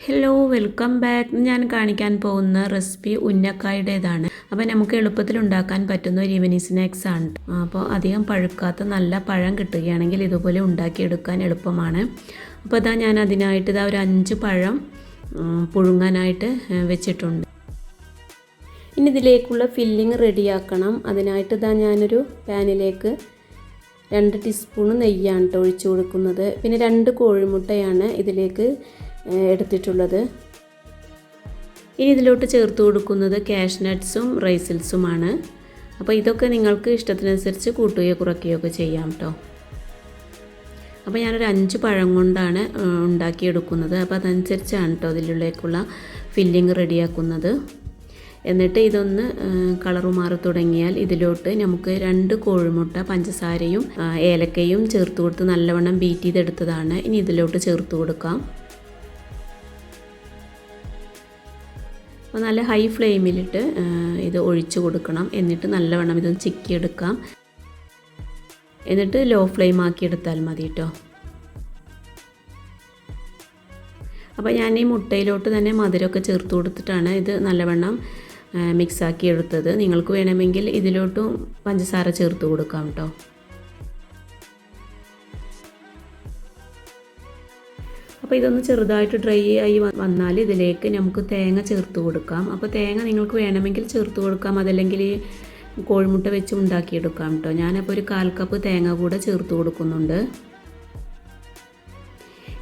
Hello welcome back ഞാൻ കാണിക്കാൻ പോകുന്ന റെസിപ്പി ഉന്നക്കായുടേതാണ്. അപ്പോൾ നമുക്ക് എളുപ്പത്തിൽ ഉണ്ടാക്കാൻ പറ്റുന്ന ഒരു ഈവനിങ് സ്നാക്സ് ആണ്. അപ്പോൾ അധികം പഴുക്കാത്ത നല്ല പഴം കിട്ടുകയാണെങ്കിൽ ഇതുപോലെ ഉണ്ടാക്കിയെടുക്കാൻ എളുപ്പമാണ്. അപ്പോൾ അതാ ഞാൻ അതിനായിട്ട് ഇതാ ഒരു അഞ്ച് പഴം പുഴുങ്ങാനായിട്ട് വെച്ചിട്ടുണ്ട്. ഇനി ഇതിലേക്കുള്ള ഫില്ലിങ് റെഡിയാക്കണം അതിനായിട്ട് ഇതാ ഞാനൊരു പാനിലേക്ക് രണ്ട് ടീസ്പൂൺ നെയ്യാണ് കേട്ടോ ഒഴിച്ചു കൊടുക്കുന്നത്. പിന്നെ രണ്ട് കോഴിമുട്ടയാണ് ഇതിലേക്ക് എടുത്തിട്ടുള്ളത്. ഇനി ഇതിലോട്ട് ചേർത്ത് കൊടുക്കുന്നത് കാഷ് നട്ട്സും റൈസിൽസുമാണ് അപ്പോൾ ഇതൊക്കെ നിങ്ങൾക്ക് ഇഷ്ടത്തിനനുസരിച്ച് കൂട്ടുകയോ കുറയ്ക്കുകയോ ഒക്കെ ചെയ്യാം കേട്ടോ അപ്പോൾ ഞാനൊരു അഞ്ച് പഴം കൊണ്ടാണ് ഉണ്ടാക്കിയെടുക്കുന്നത്. അപ്പോൾ അതനുസരിച്ചാണ് കേട്ടോ അതിലുള്ളേക്കുള്ള ഫില്ലിങ് റെഡിയാക്കുന്നത്. എന്നിട്ട് ഇതൊന്ന് കളറ് മാറി തുടങ്ങിയാൽ ഇതിലോട്ട് നമുക്ക് രണ്ട് കോഴിമുട്ട പഞ്ചസാരയും ഏലക്കയും ചേർത്ത് കൊടുത്ത് നല്ലവണ്ണം ബീറ്റ് ചെയ്തെടുത്തതാണ്. ഇനി ഇതിലോട്ട് ചേർത്ത് കൊടുക്കാം. അപ്പോൾ നല്ല ഹൈ ഫ്ലെയിമിലിട്ട് ഇത് ഒഴിച്ച് കൊടുക്കണം. എന്നിട്ട് നല്ലവണ്ണം ഇതൊന്ന് ചിക്കിയെടുക്കാം. എന്നിട്ട് ലോ ഫ്ലെയിം ആക്കി എടുത്താൽ മതി കേട്ടോ അപ്പോൾ ഞാൻ ഈ മുട്ടയിലോട്ട് തന്നെ മധുരമൊക്കെ ചേർത്ത് കൊടുത്തിട്ടാണ് ഇത് നല്ലവണ്ണം മിക്സാക്കി എടുത്തത്. നിങ്ങൾക്ക് വേണമെങ്കിൽ ഇതിലോട്ടും പഞ്ചസാര ചേർത്ത് കൊടുക്കാം കേട്ടോ അപ്പോൾ ഇതൊന്ന് ചെറുതായിട്ട് ഡ്രൈ ആയി വന്നാൽ ഇതിലേക്ക് നമുക്ക് തേങ്ങ ചേർത്ത് കൊടുക്കാം. അപ്പോൾ തേങ്ങ നിങ്ങൾക്ക് വേണമെങ്കിൽ ചേർത്ത് കൊടുക്കാം. അതല്ലെങ്കിൽ കോഴിമുട്ട വെച്ച് ഉണ്ടാക്കിയെടുക്കാം കേട്ടോ ഞാനപ്പോൾ ഒരു കാൽ കപ്പ് തേങ്ങ കൂടെ ചേർത്ത് കൊടുക്കുന്നുണ്ട്.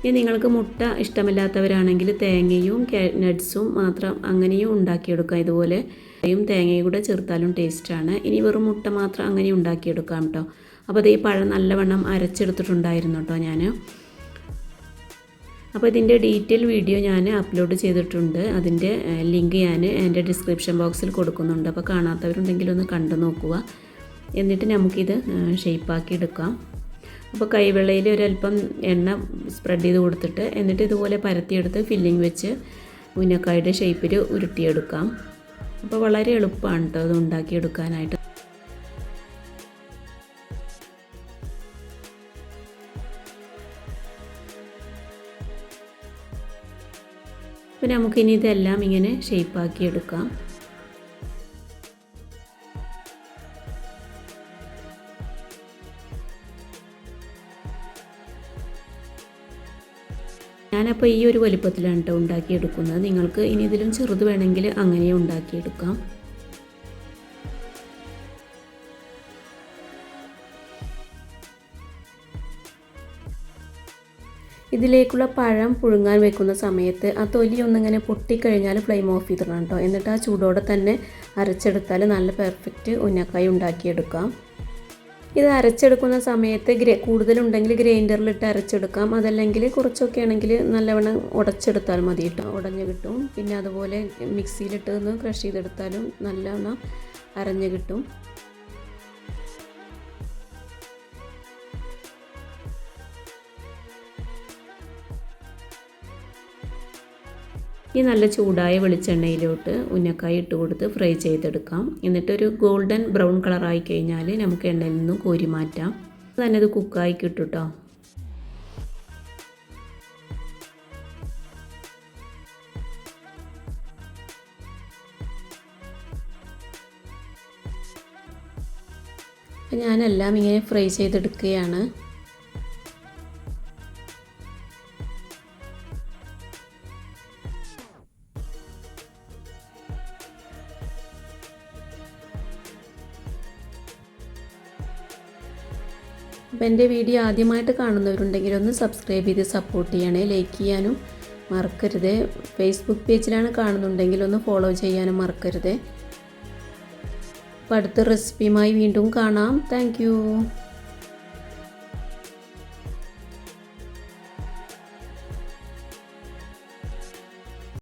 ഇനി നിങ്ങൾക്ക് മുട്ട ഇഷ്ടമില്ലാത്തവരാണെങ്കിൽ തേങ്ങയും നട്ട്സും മാത്രം അങ്ങനെയും ഉണ്ടാക്കിയെടുക്കാം. ഇതുപോലെ തേങ്ങയും കൂടെ ചേർത്താലും ടേസ്റ്റാണ് ഇനി വെറും മുട്ട മാത്രം അങ്ങനെ ഉണ്ടാക്കിയെടുക്കാം കേട്ടോ അപ്പോൾ അത് ഈ പഴം നല്ലവണ്ണം അരച്ചെടുത്തിട്ടുണ്ടായിരുന്നു കേട്ടോ ഞാൻ അപ്പോൾ ഇതിന്റെ ഡീറ്റെയിൽ വീഡിയോ ഞാൻ അപ്ലോഡ് ചെയ്തിട്ടുണ്ട്. അതിന്റെ ലിങ്ക് ഞാൻ എന്റെ ഡിസ്ക്രിപ്ഷൻ ബോക്സിൽ കൊടുക്കുന്നുണ്ട്. അപ്പോൾ കാണാത്തവരുണ്ടെങ്കിൽ ഒന്ന് കണ്ടു നോക്കുക. എന്നിട്ട് നമുക്കിത് ഷേപ്പാക്കി എടുക്കാം. അപ്പോൾ കൈവെള്ളയിൽ ഒരല്പം എണ്ണ സ്പ്രെഡ് ചെയ്ത് കൊടുത്തിട്ട് എന്നിട്ട് ഇതുപോലെ പരത്തിയെടുത്ത് ഫില്ലിംഗ് വെച്ച് ഉന്നക്കായുടെ ഷേപ്പിൽ ഉരുട്ടിയെടുക്കാം. അപ്പോൾ വളരെ എളുപ്പമാണ് കേട്ടോ അത് ഉണ്ടാക്കിയെടുക്കാനായിട്ട്. അപ്പോൾ നമുക്കിനി ഇതെല്ലാം ഇങ്ങനെ ഷേപ്പാക്കി എടുക്കാം. ഞാനപ്പോൾ ഈ ഒരു വലിപ്പത്തിലാണ് കേട്ടോ ഉണ്ടാക്കിയെടുക്കുന്നത്. നിങ്ങൾക്ക് ഇനി ഇതിലും ചെറുത് വേണമെങ്കിൽ അങ്ങനെ ഉണ്ടാക്കിയെടുക്കാം. ഇതിലേക്കുള്ള പഴം പുഴുങ്ങാൻ വെക്കുന്ന സമയത്ത് ആ തൊലി ഒന്നിങ്ങനെ പൊട്ടിക്കഴിഞ്ഞാൽ ഫ്ലെയിം ഓഫ് ചെയ്തിടണം കേട്ടോ എന്നിട്ട് ആ ചൂടോടെ തന്നെ അരച്ചെടുത്താൽ നല്ല പെർഫെക്റ്റ് ഉന്നക്കായി ഉണ്ടാക്കിയെടുക്കാം. ഇത് അരച്ചെടുക്കുന്ന സമയത്ത് ഗ്രേ കൂടുതലുണ്ടെങ്കിൽ ഗ്രൈൻഡറിലിട്ട് അരച്ചെടുക്കാം. അതല്ലെങ്കിൽ കുറച്ചൊക്കെ ആണെങ്കിൽ നല്ലവണ്ണം ഉടച്ചെടുത്താൽ മതി കേട്ടോ ഉടഞ്ഞു കിട്ടും. പിന്നെ അതുപോലെ മിക്സിയിലിട്ട് ഒന്ന് ക്രഷ് ചെയ്തെടുത്താലും നല്ലവണ്ണം അരഞ്ഞു കിട്ടും. ഈ നല്ല ചൂടായ വെളിച്ചെണ്ണയിലോട്ട് ഉന്നക്കായ ഇട്ട് കൊടുത്ത് ഫ്രൈ ചെയ്തെടുക്കാം. എന്നിട്ടൊരു ഗോൾഡൻ ബ്രൗൺ കളറായി കഴിഞ്ഞാൽ നമുക്ക് എണ്ണയിൽ നിന്നും കോരി മാറ്റാം. തന്നെ അത് കുക്കായി കിട്ടും കേട്ടോ ഞാനെല്ലാം ഇങ്ങനെ ഫ്രൈ ചെയ്തെടുക്കുകയാണ്. അപ്പോൾ എന്റെ വീഡിയോ ആദ്യമായിട്ട് കാണുന്നവരുണ്ടെങ്കിൽ ഒന്ന് സബ്സ്ക്രൈബ് ചെയ്ത് സപ്പോർട്ട് ചെയ്യണേ. ലൈക്ക് ചെയ്യാനും മറക്കരുത്. ഫേസ്ബുക്ക് പേജിലാണ് കാണുന്നുണ്ടെങ്കിൽ ഒന്ന് ഫോളോ ചെയ്യാനും മറക്കരുത്. അപ്പോൾ അടുത്ത റെസിപ്പിയുമായി വീണ്ടും കാണാം. താങ്ക്